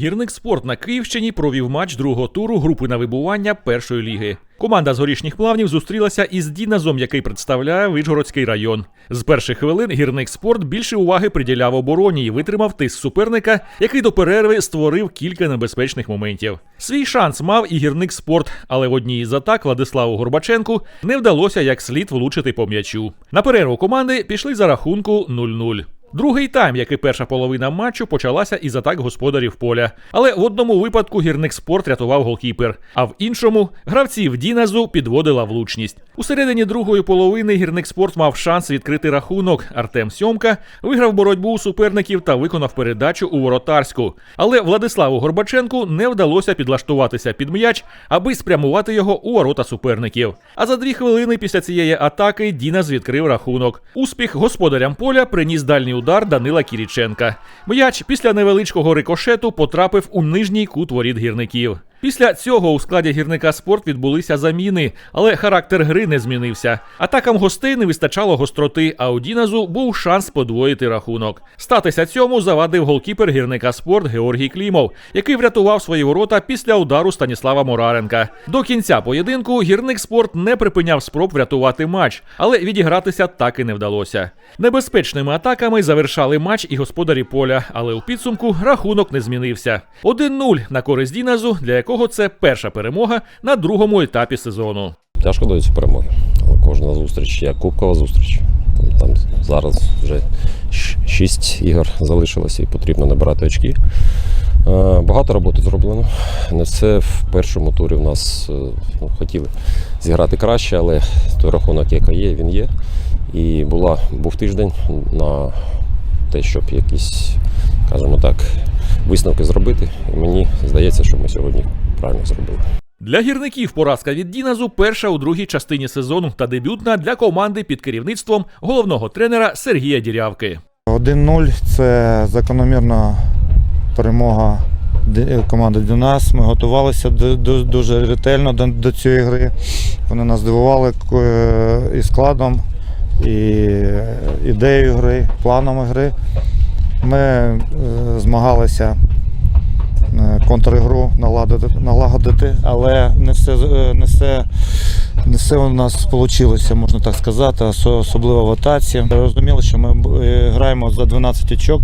Гірник спорт на Київщині провів матч другого туру групи на вибування першої ліги. Команда з горішніх плавнів зустрілася із Діназом, який представляє Вишгородський район. З перших хвилин гірник спорт більше уваги приділяв обороні і витримав тиск суперника, який до перерви створив кілька небезпечних моментів. Свій шанс мав і гірник спорт, але в одній із атак Владиславу Горбаченку не вдалося як слід влучити по м'ячу. На перерву команди пішли за рахунку 0-0. Другий тайм, як і перша половина матчу, почалася із атак господарів поля. Але в одному випадку гірник спорт рятував голкіпер, а в іншому гравців Діназу підводила влучність. У середині другої половини гірник спорт мав шанс відкрити рахунок. Артем Сьомка виграв боротьбу у суперників та виконав передачу у воротарську. Але Владиславу Горбаченку не вдалося підлаштуватися під м'яч, аби спрямувати його у ворота суперників. А за дві хвилини після цієї атаки Діназ відкрив рахунок. Успіх господарям поля приніс дальній удар Данила Кіріченка. М'яч після невеличкого рикошету потрапив у нижній кут воріт гірників. Після цього у складі гірника спорт відбулися заміни, але характер гри не змінився. Атакам гостей не вистачало гостроти, а у Діназу був шанс подвоїти рахунок. Статися цьому завадив голкіпер гірника спорт Георгій Клімов, який врятував свої ворота після удару Станіслава Мораренка. До кінця поєдинку гірник спорт не припиняв спроб врятувати матч, але відігратися так і не вдалося. Небезпечними атаками завершали матч і господарі поля, але у підсумку рахунок не змінився. 1-0 на користь Діназу, для якого це перша перемога на другому етапі сезону. Тяжко даються перемоги. Кожна зустріч як кубкова зустріч. Там, там зараз вже шість ігор залишилося і потрібно набирати очки. Е, Багато роботи зроблено. Не все в першому турі в нас е, ну, хотіли зіграти краще, але той рахунок, який є, він є. І була, був тиждень на те, щоб якісь, скажімо так, висновки зробити. І мені здається, що ми сьогодні правильно зробили. Для гірників поразка від Діназу перша у другій частині сезону та дебютна для команди під керівництвом головного тренера Сергія Дірявки. 1-0 це закономірна перемога команди Дюнас. Ми готувалися ду- ду- дуже ретельно до, до цієї гри. Вони нас здивували е, і складом, і е, ідеєю гри, планом гри. Ми е, змагалися е, контрігру наладити, налагодити, але не все, е, не все, не все у нас вийшло, можна так сказати, особливо в атаці. Розуміли, що ми граємо за 12 очок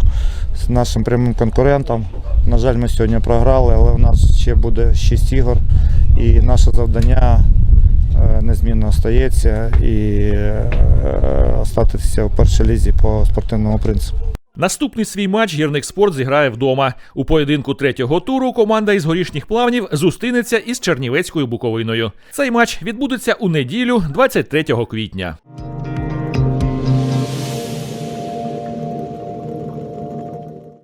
з нашим прямим конкурентом. На жаль, ми сьогодні програли, але у нас ще буде 6 ігор, і наше завдання незмінно остається і остатися в першій лізі по спортивному принципу. Наступний свій матч гірник спорт зіграє вдома. У поєдинку третього туру команда із горішніх плавнів зустрінеться із Чернівецькою Буковиною. Цей матч відбудеться у неділю, 23 квітня.